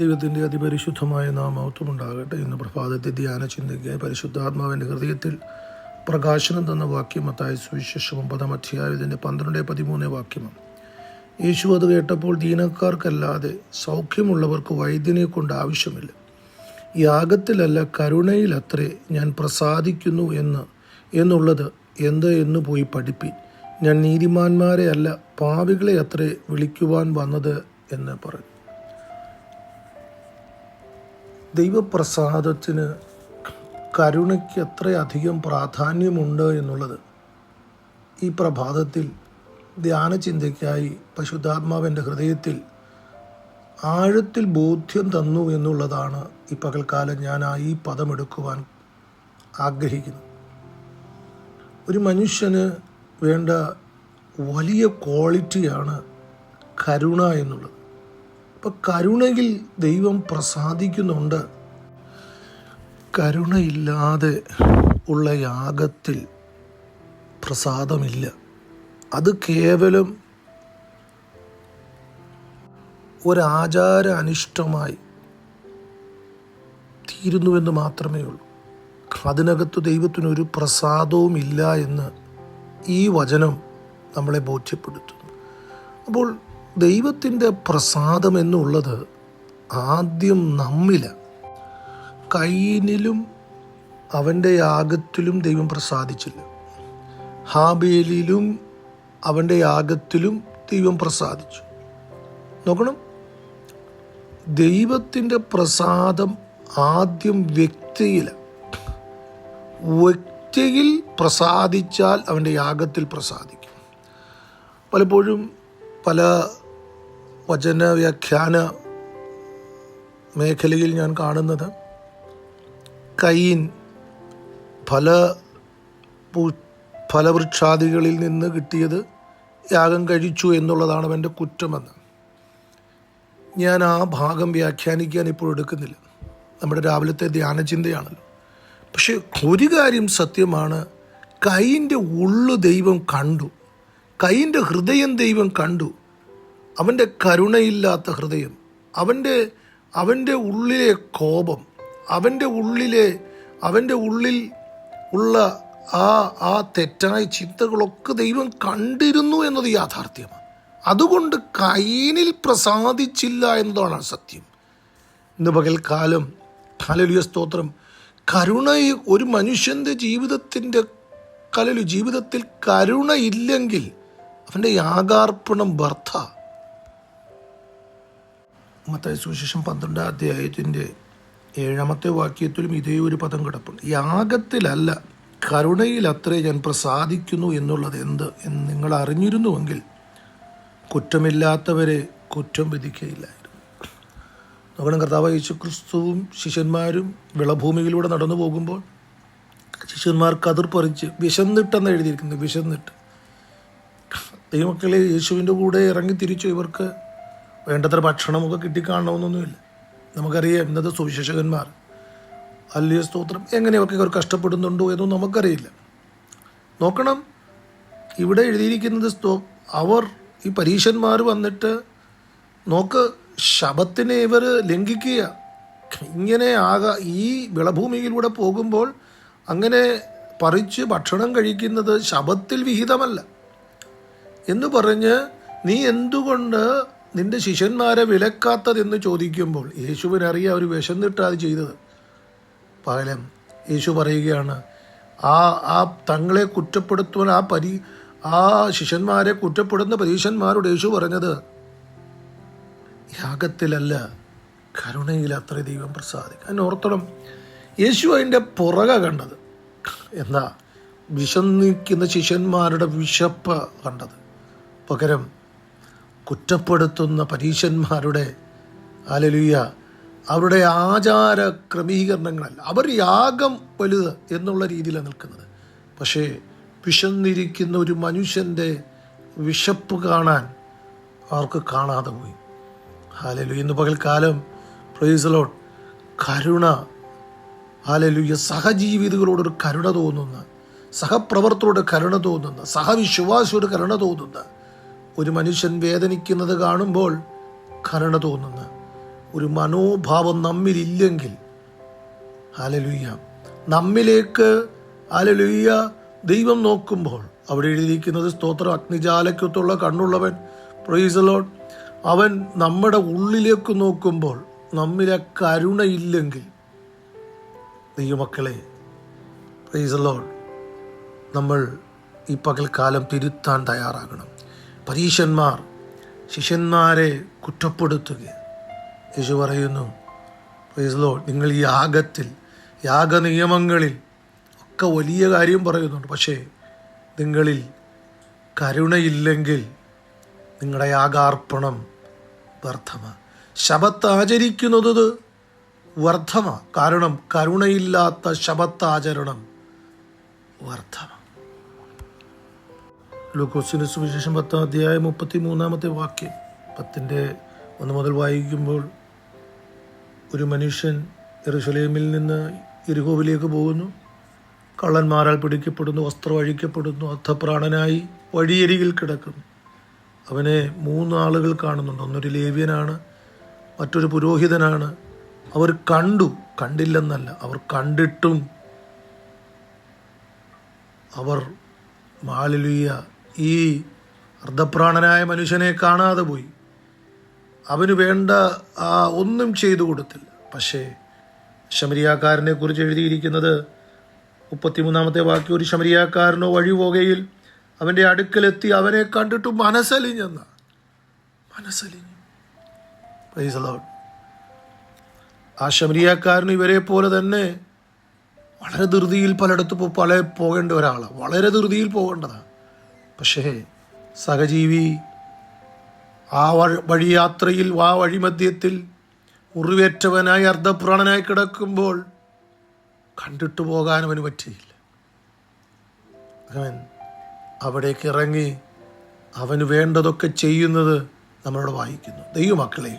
ദൈവത്തിന്റെ അതിപരിശുദ്ധമായ നാമത്വം ഉണ്ടാകട്ടെ ഇന്ന് പ്രഭാതത്തെ ധ്യാന ചിന്തയ്ക്കായി പരിശുദ്ധാത്മാവിന്റെ ഹൃദയത്തിൽ പ്രകാശനം തന്ന വാക്യമത്തായ സുവിശേഷം ഒമ്പതാം അധ്യായത്തിന്റെ പന്ത്രണ്ട് പതിമൂന്ന് വാക്യമാണ്. യേശു അത് കേട്ടപ്പോൾ ദീനക്കാർക്കല്ലാതെ സൗഖ്യമുള്ളവർക്ക് വൈദ്യനെ കൊണ്ട് ആവശ്യമില്ല. യാഗത്തിലല്ല കരുണയിലത്രേ ഞാൻ പ്രസാദിക്കുന്നു എന്ന് എന്നുള്ളത് എന്ത് എന്ന് പോയി പഠിപ്പി ഞാൻ നീതിമാന്മാരെ അല്ല പാവികളെ അത്രേ വിളിക്കുവാൻ വന്നത് എന്ന് പറഞ്ഞു. ദൈവപ്രസാദത്തിന് കരുണയ്ക്ക് എത്രയധികം പ്രാധാന്യമുണ്ട് എന്നുള്ളത് ഈ പ്രഭാതത്തിൽ ധ്യാനചിന്തയ്ക്കായി പശുദ്ധാത്മാവിന്റെ ഹൃദയത്തിൽ ആഴത്തിൽ ബോധ്യം തന്നു എന്നുള്ളതാണ് ഈ പകൽക്കാലം ഞാൻ ആ ഈ പദമെടുക്കുവാൻ ആഗ്രഹിക്കുന്നു ഒരു മനുഷ്യന് വേണ്ട വലിയ ക്വാളിറ്റിയാണ് കരുണ എന്നുള്ളത്. അപ്പം കരുണയിൽ ദൈവം പ്രസാദിക്കുന്നുണ്ട്. കരുണയില്ലാതെ ഉള്ള യാഗത്തിൽ പ്രസാദമില്ല. അത് കേവലം ഒരാചാര അനിഷ്ടമായി തീരുന്നുവെന്ന് മാത്രമേ ഉള്ളൂ. അതിനകത്ത് ദൈവത്തിനൊരു പ്രസാദവും ഇല്ല എന്ന് ഈ വചനം നമ്മളെ ബോധ്യപ്പെടുത്തുന്നു. അപ്പോൾ ദൈവത്തിന്റെ പ്രസാദം എന്നുള്ളത് ആദ്യം നമ്മില. കയ്യിനിലും അവന്റെ യാഗത്തിലും ദൈവം പ്രസാദിച്ചില്ല. ഹാബേലിലും അവന്റെ യാഗത്തിലും ദൈവം പ്രസാദിച്ചു. നോക്കണം. ദൈവത്തിന്റെ പ്രസാദം ആദ്യം വ്യക്തിയിൽ വ്യക്തിയിൽ പ്രസാദിച്ചാൽ അവന്റെ യാഗത്തിൽ പ്രസാദിക്കും. പലപ്പോഴും പല വചന വ്യാഖ്യാന മേഖലയിൽ ഞാൻ കാണുന്നത് കയ്യിൻ ഫല ഫലവൃക്ഷാദികളിൽ നിന്ന് കിട്ടിയത് യാഗം കഴിച്ചു എന്നുള്ളതാണ് അവന്റെ കുറ്റമെന്ന്. ഞാൻ ആ ഭാഗം വ്യാഖ്യാനിക്കാൻ ഇപ്പോൾ എടുക്കുന്നില്ല. നമ്മുടെ രാവിലത്തെ ധ്യാനചിന്തയാണല്ലോ. പക്ഷെ ഒരു കാര്യം സത്യമാണ് കൈന്റെ ഉള്ളു ദൈവം കണ്ടു. കൈന്റെ ഹൃദയം ദൈവം കണ്ടു. അവന്റെ കരുണയില്ലാത്ത ഹൃദയം അവന്റെ അവന്റെ ഉള്ളിലെ കോപം അവന്റെ ഉള്ളിലെ അവന്റെ ഉള്ളിൽ ഉള്ള ആ ആ തെറ്റായ ചിന്തകളൊക്കെ ദൈവം കണ്ടിരുന്നു എന്നത് യാഥാർത്ഥ്യമാണ്. അതുകൊണ്ട് കൈനിൽ പ്രസാദിച്ചില്ല എന്നതാണ് സത്യം. ഇന്ന് പകൽക്കാലം കലലിയ സ്തോത്രം. കരുണ ഒരു മനുഷ്യന്റെ ജീവിതത്തിന്റെ കലലു ജീവിതത്തിൽ കരുണയില്ലെങ്കിൽ അവന്റെ യാഗാർപ്പണം വ്യർത്ഥ. മത്തായ സുവിശേഷം പന്ത്രണ്ടാം അധ്യായത്തിന്റെ ഏഴാമത്തെ വാക്യത്തിലും ഇതേ ഒരു പദം കിടപ്പുണ്ട്. യാഗത്തിലല്ല കരുണയിൽ അത്രേ ഞാൻ പ്രസാദിക്കുന്നു എന്നുള്ളത് എന്ത് എന്ന് നിങ്ങൾ അറിഞ്ഞിരുന്നുവെങ്കിൽ കുറ്റമില്ലാത്തവരെ കുറ്റം വിധിക്കയില്ലായിരുന്നു നോക്കണം കർത്താവ് യേശു ക്രിസ്തുവും ശിഷ്യന്മാരും വിളഭൂമിയിലൂടെ നടന്നു പോകുമ്പോൾ ശിഷ്യന്മാർ കതിർ പറിച്ച് വിശന്നിട്ടെന്ന് എഴുതിയിരിക്കുന്നത് വിശന്നിട്ട്. ദൈവമക്കളെ യേശുവിന്റെ കൂടെ ഇറങ്ങി തിരിച്ചു ഇവർക്ക് വേണ്ടത്ര ഭക്ഷണമൊക്കെ കിട്ടിക്കാണണമെന്നൊന്നുമില്ല. നമുക്കറിയാം ഇന്നത്തെ സുവിശേഷകന്മാർ. അല്ലയോ സ്തോത്രം. എങ്ങനെയൊക്കെ അവർ കഷ്ടപ്പെടുന്നുണ്ടോ എന്നും നമുക്കറിയില്ല. നോക്കണം. ഇവിടെ എഴുതിയിരിക്കുന്നത് സ്തോ അവർ ഈ പരീശന്മാർ വന്നിട്ട് നോക്ക് ശബത്തിനെ ഇവർ ലംഘിക്കുക. ഇങ്ങനെ ആകാ ഈ വിളഭൂമിയിലൂടെ പോകുമ്പോൾ അങ്ങനെ പറിച്ച് ഭക്ഷണം കഴിക്കുന്നത് ശബത്തിൽ വിഹിതമല്ല. എന്ന് പറഞ്ഞ് നീ എന്തുകൊണ്ട് നിന്റെ ശിഷ്യന്മാരെ വിലക്കാത്തതെന്ന് ചോദിക്കുമ്പോൾ യേശുവിനറിയാം അവർ വിശന്നിട്ട് അത് ചെയ്തത്. പകലം യേശു പറയുകയാണ് ആ ആ തങ്ങളെ കുറ്റപ്പെടുത്തുവാൻ ആ പരി ആ ശിഷ്യന്മാരെ കുറ്റപ്പെടുന്ന പരീശന്മാരോട് യേശു പറഞ്ഞത് യാഗത്തിലല്ല കരുണയിൽ അത്ര ദൈവം പ്രസാദിക്കും അതിന് ഓർത്തണം. യേശു അതിന്റെ പുറക കണ്ടത്. എന്താ വിശന്നിക്കുന്ന ശിഷ്യന്മാരുടെ വിശപ്പ് കണ്ടത്. പകരം കുറ്റപ്പെടുത്തുന്ന പരീശന്മാരുടെ അലലുയ അവരുടെ ആചാര ക്രമീകരണങ്ങളല്ല. അവർ യാഗം വലുത് എന്നുള്ള രീതിയിലാണ് നിൽക്കുന്നത്. പക്ഷേ വിശന്നിരിക്കുന്ന ഒരു മനുഷ്യന്റെ വിശപ്പ് കാണാൻ അവർക്ക് കാണാതെ പോയി. ഹാലലു ഇന്ന് പകൽക്കാലം പ്രൈസലോട്ട് കരുണ ഹാലലുയ സഹജീവിതകളോടൊരു കരുണ തോന്നുന്ന സഹപ്രവർത്തകരോട് കരുണ തോന്നുന്ന സഹവിശ്വാസിയോട് കരുണ തോന്നുന്ന ഒരു മനുഷ്യൻ വേദനിക്കുന്നത് കാണുമ്പോൾ കരുണ തോന്നുന്ന. ഒരു മനോഭാവം നമ്മിലില്ലെങ്കിൽ. അലലുയ്യ നമ്മിലേക്ക് അലലുയ്യ ദൈവം നോക്കുമ്പോൾ. അവിടെ എഴുതിയിരിക്കുന്നത് സ്തോത്രം അഗ്നിജാലയ്ക്കത്തുള്ള കണ്ണുള്ളവൻ പ്രൊയ്സലോൺ അവൻ നമ്മുടെ ഉള്ളിലേക്ക് നോക്കുമ്പോൾ നമ്മിലെ കരുണയില്ലെങ്കിൽ. ദൈവമക്കളെ പ്രൈസലോൺ നമ്മൾ ഈ പകൽക്കാലം തിരുത്താൻ തയ്യാറാകണം. പരീശന്മാർ ശിഷ്യന്മാരെ കുറ്റപ്പെടുത്തുക. യേശു പറയുന്നു പ്രൈസലോ നിങ്ങൾ ഈ യാഗത്തിൽ യാഗ നിയമങ്ങളിൽ ഒക്കെ വലിയ കാര്യം പറയുന്നുണ്ട്. പക്ഷേ നിങ്ങളിൽ കരുണയില്ലെങ്കിൽ നിങ്ങളുടെ യാഗാർപ്പണം വ്യർത്ഥമാണ് ശബത്ത് ആചരിക്കുന്നത് വ്യർത്ഥമാണ് കാരണം കരുണയില്ലാത്ത ശബത്താചരണം വ്യർത്ഥമാണ് ലൂക്കോസിന് സുവിശേഷം പത്താം അധ്യായം മുപ്പത്തി മൂന്നാമത്തെ വാക്യം. പത്തിന്റെ ഒന്ന് മുതൽ വായിക്കുമ്പോൾ ഒരു മനുഷ്യൻ എറുസലേമിൽ നിന്ന് ഇരുഹോവിലേക്ക് പോകുന്നു. കള്ളന്മാരാൽ പിടിക്കപ്പെടുന്നു വസ്ത്രം അഴിക്കപ്പെടുന്നു അർത്ഥപ്രാണനായി വഴിയരികിൽ കിടക്കുന്നു. അവനെ മൂന്നാളുകൾ കാണുന്നുണ്ട്. ഒന്നൊരു ലേവ്യനാണ് മറ്റൊരു പുരോഹിതനാണ്. അവർ കണ്ടു കണ്ടില്ലെന്നല്ല അവർ കണ്ടിട്ടും. അവർ മാളിലുയ്യ ഈ അർദ്ധപ്രാണനായ മനുഷ്യനെ കാണാതെ പോയി. അവന് വേണ്ട ആ ഒന്നും ചെയ്തു കൊടുത്തില്ല. പക്ഷേ ശമരിയാക്കാരനെ കുറിച്ച് എഴുതിയിരിക്കുന്നത് മുപ്പത്തിമൂന്നാമത്തെ വാക്യം ഒരു ശമരിയാക്കാരനോ വഴി പോകുകയിൽ അവന്റെ അടുക്കലെത്തി അവനെ കണ്ടിട്ട് മനസ്സലിഞ്ഞെന്ന. മനസ്സലിഞ്ഞു. ആ ശമരിയാക്കാരൻ ഇവരെ പോലെ തന്നെ വളരെ ധൃതിയിൽ പലയിടത്ത് പല പോകേണ്ട ഒരാളാണ് വളരെ ധൃതിയിൽ പോകേണ്ടതാണ് പക്ഷേ സഹജീവി ആ വഴി വഴിയാത്രയിൽ ആ വഴിമധ്യത്തിൽ മുറിവേറ്റവനായി അർദ്ധപ്രാണനായി കിടക്കുമ്പോൾ കണ്ടിട്ടു പോകാൻ അവന് പറ്റിയില്ല. അവൻ അവിടേക്ക് ഇറങ്ങി അവന് വേണ്ടതൊക്കെ ചെയ്യുന്നത് നമ്മളോട് വായിക്കുന്നു. ദൈവമക്കളെ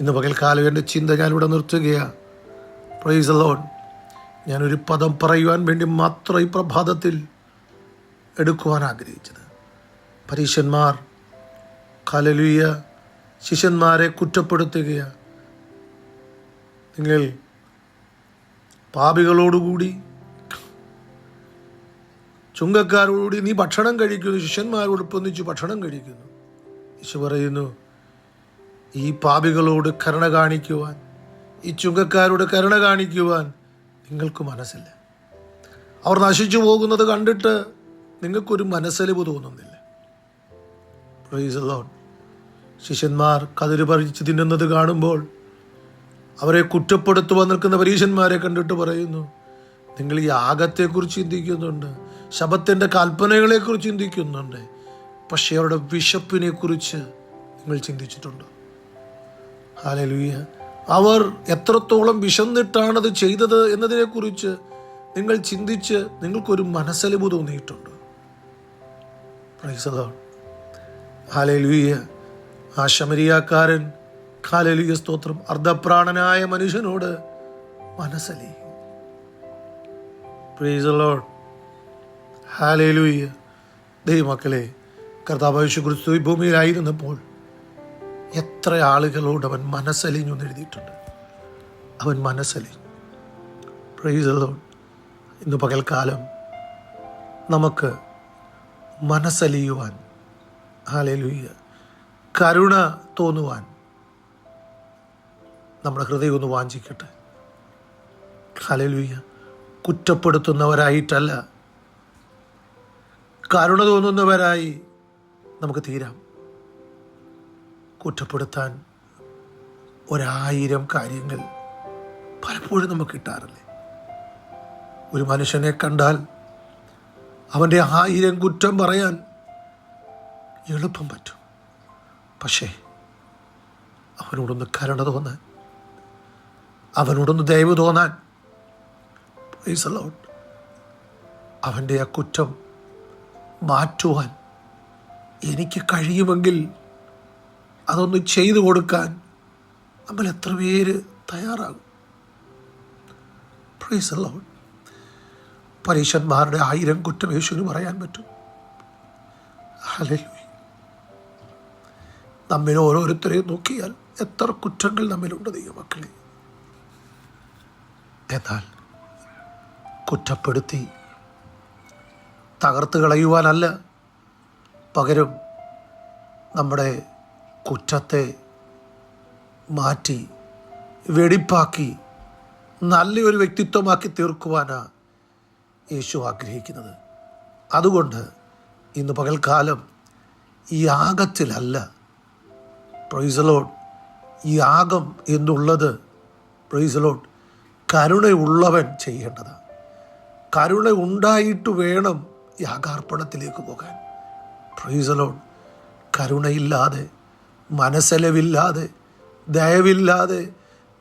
ഇന്ന് പകൽക്കാലം എന്റെ ചിന്ത ഞാനിവിടെ നിർത്തുകയാണ് പ്രൈസ് ലോൺ ഞാനൊരു പദം പറയുവാൻ വേണ്ടി മാത്രം ഈ പ്രഭാതത്തിൽ എടുക്കുവാൻ ആഗ്രഹിച്ചത്. പരീശന്മാർ കലലുയ ശിഷ്യന്മാരെ കുറ്റപ്പെടുത്തുകയാണ് നിങ്ങൾ പാപികളോടുകൂടി ചുങ്കക്കാരോടുകൂടി നീ ഭക്ഷണം കഴിക്കുന്നു ശിഷ്യന്മാരോട് ഒപ്പൊന്നിച്ച് ഭക്ഷണം കഴിക്കുന്നു. യേശു പറയുന്നു ഈ പാപികളോട് കരുണ കാണിക്കുവാൻ ഈ ചുങ്കക്കാരോട് കരുണ കാണിക്കുവാൻ നിങ്ങൾക്ക് മനസ്സില്ല. അവർ നശിച്ചു പോകുന്നത് കണ്ടിട്ട് നിങ്ങൾക്കൊരു മനസ്സലിവ് തോന്നുന്നില്ല. പ്രൈസ് ശിഷ്യന്മാർ കതിര് പറിച്ച് തിന്നുന്നത് കാണുമ്പോൾ അവരെ കുറ്റപ്പെടുത്തുവാൻ നിൽക്കുന്ന പരീശന്മാരെ കണ്ടിട്ട് പറയുന്നു നിങ്ങൾ ഈ യാഗത്തെക്കുറിച്ച് ചിന്തിക്കുന്നുണ്ട് ശബത്തിന്റെ കൽപ്പനകളെക്കുറിച്ച് ചിന്തിക്കുന്നുണ്ട് പക്ഷേ അവരുടെ വിശപ്പിനെ കുറിച്ച് നിങ്ങൾ ചിന്തിച്ചിട്ടുണ്ടോ. ഹാലലുയ്യ അവർ എത്രത്തോളം വിശന്നിട്ടാണത് ചെയ്തത് എന്നതിനെക്കുറിച്ച് നിങ്ങൾ ചിന്തിച്ച് നിങ്ങൾക്കൊരു മനസ്സലിവ് തോന്നിയിട്ടുണ്ടോ. പ്രൈസലോ ഹാലലുയ്യ ആ ശമരിയാക്കാരൻ ഹാലലുയ്യ സ്തോത്രം. അർദ്ധപ്രാണനായ മനുഷ്യനോട് മനസ്സലി പ്രൈസലോഡ് ഹാലേലൂയ്യ ദൈവമക്കളെ കർത്താവേശു ക്രിസ്തു ഈ ഭൂമിയിലായിരുന്നപ്പോൾ എത്ര ആളുകളോട് അവൻ മനസ്സലിഞ്ഞു എന്ന് എഴുതിയിട്ടുണ്ട്. അവൻ മനസ്സലിഞ്ഞു. പ്രൈസ് ഇന്ന് പകൽക്കാലം നമുക്ക് മനസ്സലിയുവാൻ. ഹാലേലൂയ്യ കരുണ തോന്നുവാൻ. നമ്മുടെ ഹൃദയം ഒന്ന് വാഞ്ചിക്കട്ടെ. ഹാലേലൂയ്യ കുറ്റപ്പെടുത്തുന്നവരായിട്ടല്ല. കരുണ തോന്നുന്നവരായി നമുക്ക് തീരാം. കുറ്റപ്പെടുത്താൻ ഒരായിരം കാര്യങ്ങൾ പലപ്പോഴും നമുക്ക് കിട്ടാറില്ലേ? ഒരു മനുഷ്യനെ കണ്ടാൽ അവന്റെ ആയിരം കുറ്റം പറയാൻ എളുപ്പം പറ്റും. പക്ഷേ അവനോടൊന്ന് കരുണ തോന്നാൻ അവനോടൊന്ന് ദയവ് തോന്നാൻ. അവന്റെ ആ കുറ്റം മാറ്റുവാൻ എനിക്ക് കഴിയുമെങ്കിൽ അതൊന്ന് ചെയ്തു കൊടുക്കാൻ നമ്മൾ എത്ര പേര് തയ്യാറാകും? പ്രൈസ് the പരീശന്മാരുടെ ആയിരം കുറ്റം യേശുവിന് പറയാൻ പറ്റും. നമ്മിൽ ഓരോരുത്തരെയും നോക്കിയാൽ എത്ര കുറ്റങ്ങൾ നമ്മിലുണ്ട് ദൈവമക്കളെ എന്നാൽ കുറ്റപ്പെടുത്തി തകർത്ത് കളയുവാനല്ല പകരം നമ്മുടെ കുറ്റത്തെ മാറ്റി വെടിപ്പാക്കി നല്ലൊരു വ്യക്തിത്വമാക്കി തീർക്കുവാനാണ് യേശു ആഗ്രഹിക്കുന്നത്. അതുകൊണ്ട് ഇന്ന് പകൽക്കാലം ഈ യാഗത്തിലല്ല പ്രൊയ്സലോഡ് ഈ യാഗം എന്നുള്ളത് പ്രൊയ്സലോഡ് കരുണയുള്ളവൻ ചെയ്യേണ്ടതാണ് കരുണ ഉണ്ടായിട്ട് വേണം യാഗാർപ്പണത്തിലേക്ക് പോകാൻ. പ്രൊയ്സലോഡ് കരുണയില്ലാതെ മനസ്സലവില്ലാതെ ദയവില്ലാതെ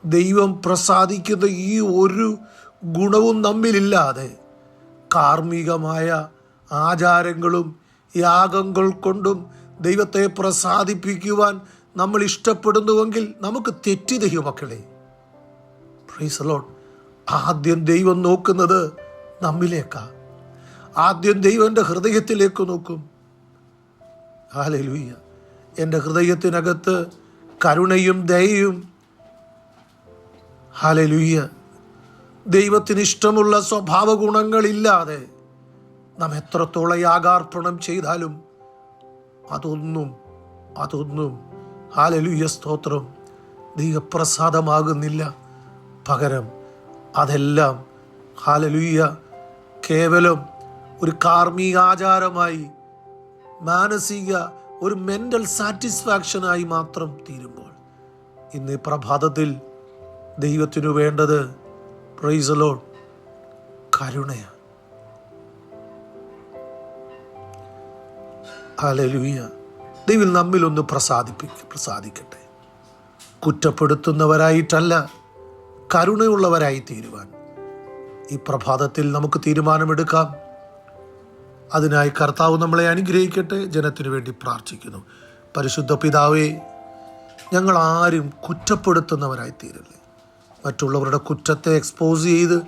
ദൈവം പ്രസാദിക്കുന്ന ഈ ഒരു ഗുണവും നമ്മിലില്ലാതെ കാർമ്മികമായ ആചാരങ്ങളും യാഗങ്ങൾ കൊണ്ടും ദൈവത്തെ പ്രസാദിപ്പിക്കുവാൻ നമ്മൾ ഇഷ്ടപ്പെടുന്നുവെങ്കിൽ നമുക്ക് തെറ്റി ദൈവമക്കളെ പ്രൈസലോൺ ആദ്യം ദൈവം നോക്കുന്നത് നമ്മിലേക്കാ. ആദ്യം ദൈവന്റെ ഹൃദയത്തിലേക്ക് നോക്കും. ഹാലലൂയ്യ എന്റെ ഹൃദയത്തിനകത്ത് കരുണയും ദയയും. ഹാലലൂയ്യ ദൈവത്തിന് ഇഷ്ടമുള്ള സ്വഭാവ ഗുണങ്ങളില്ലാതെ നാം എത്രത്തോളം യാഗാർപ്പണം ചെയ്താലും അതൊന്നും അതൊന്നും ഹാലലുയ സ്തോത്രം ദൈവപ്രസാദമാകുന്നില്ല പകരം അതെല്ലാം ഹാലലുയ്യ കേവലം ഒരു കാർമ്മിക ആചാരമായി മാനസിക ഒരു മെന്റൽ സാറ്റിസ്ഫാക്ഷനായി മാത്രം തീരുമ്പോൾ ഇന്ന് പ്രഭാതത്തിൽ ദൈവത്തിനു വേണ്ടത് പ്രൈസലോൺ കരുണയാണ്. ഹാലലുയ്യ ദൈവം നമ്മിലൊന്ന് പ്രസാദിപ്പിക്ക പ്രസാദിക്കട്ടെ. കുറ്റപ്പെടുത്തുന്നവരായിട്ടല്ല കരുണയുള്ളവരായി തീരുവാൻ. ഈ പ്രഭാതത്തിൽ നമുക്ക് തീരുമാനമെടുക്കാം. അതിനായി കർത്താവ് നമ്മളെ അനുഗ്രഹിക്കട്ടെ. ജനത്തിനു വേണ്ടി പ്രാർത്ഥിക്കുന്നു. പരിശുദ്ധ പിതാവേ ഞങ്ങൾ ആരും കുറ്റപ്പെടുത്തുന്നവരായി തീരല്ലേ? മറ്റുള്ളവരുടെ കുറ്റത്തെ എക്സ്പോസ് ചെയ്ത്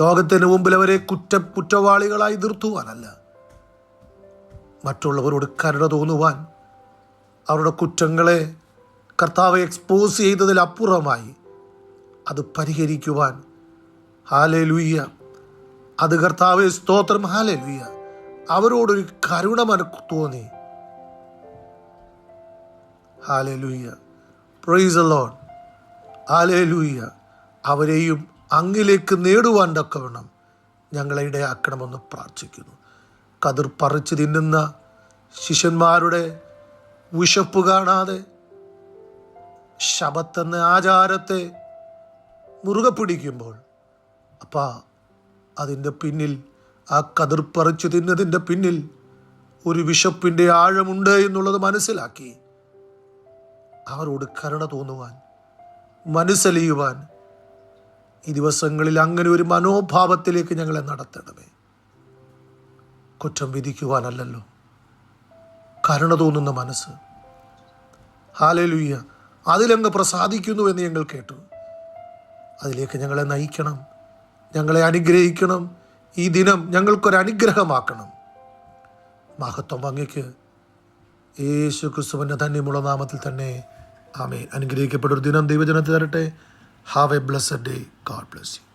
ലോകത്തിന് മുമ്പിൽ അവരെ കുറ്റ കുറ്റവാളികളായി നിർത്തുവാനല്ല. മറ്റുള്ളവരോട് കരുണ തോന്നുവാൻ അവരുടെ കുറ്റങ്ങളെ കർത്താവ് എക്സ്പോസ് ചെയ്തതിലപ്പുറമായി അത് പരിഹരിക്കുവാൻ. ഹാലേ ലുയ്യ അത് കർത്താവെ സ്തോത്രം. ഹാലേ ലുയ്യ അവരോടൊരു കരുണ മനക്ക് തോന്നി. ഹാലേ ലുയ്യ പ്രൊയ്സ് ലോൺ ഹാലേ അവരെയും അങ്ങിലേക്ക് നേടുവാൻ തക്കവണ്ണം ഞങ്ങളെ ഇടയാക്കണമെന്ന് പ്രാർത്ഥിക്കുന്നു. കതിർ പറിച്ചു തിന്നുന്ന ശിഷ്യന്മാരുടെ വിശപ്പ് കാണാതെ ശബത്തെന്ന ആചാരത്തെ മുറുകെ പിടിക്കുമ്പോൾ അപ്പാ അതിന്റെ പിന്നിൽ ആ കതിർ പറിച്ചു തിന്നതിന്റെ പിന്നിൽ ഒരു വിശപ്പിന്റെ ആഴമുണ്ട് എന്നുള്ളത് മനസ്സിലാക്കി അവരോട് കരുണ തോന്നുവാൻ മനസ്സലിയുവാൻ ഈ ദിവസങ്ങളിൽ അങ്ങനെ ഒരു മനോഭാവത്തിലേക്ക് ഞങ്ങളെ നടത്തണമേ. കുറ്റം വിധിക്കുവാനല്ലല്ലോ. കരുണ തോന്നുന്ന മനസ്സ്. ഹാലലുയ്യ. അതിലങ്ങ് പ്രസാദിക്കുന്നു എന്ന് ഞങ്ങൾ കേട്ടു. അതിലേക്ക് ഞങ്ങളെ നയിക്കണം. ഞങ്ങളെ അനുഗ്രഹിക്കണം. ഈ ദിനം ഞങ്ങൾക്കൊരു അനുഗ്രഹമാക്കണം മഹത്വം അങ്ങയ്ക്ക്. യേശു ക്രിസ്തുവിന്റെ ധന്യമുള്ള നാമത്തിൽ തന്നെ ആമേ അനുഗ്രഹിക്കപ്പെട്ടൊരു ദിനം ദൈവജനത്തെ തരട്ടെ. Have a blessed day God bless you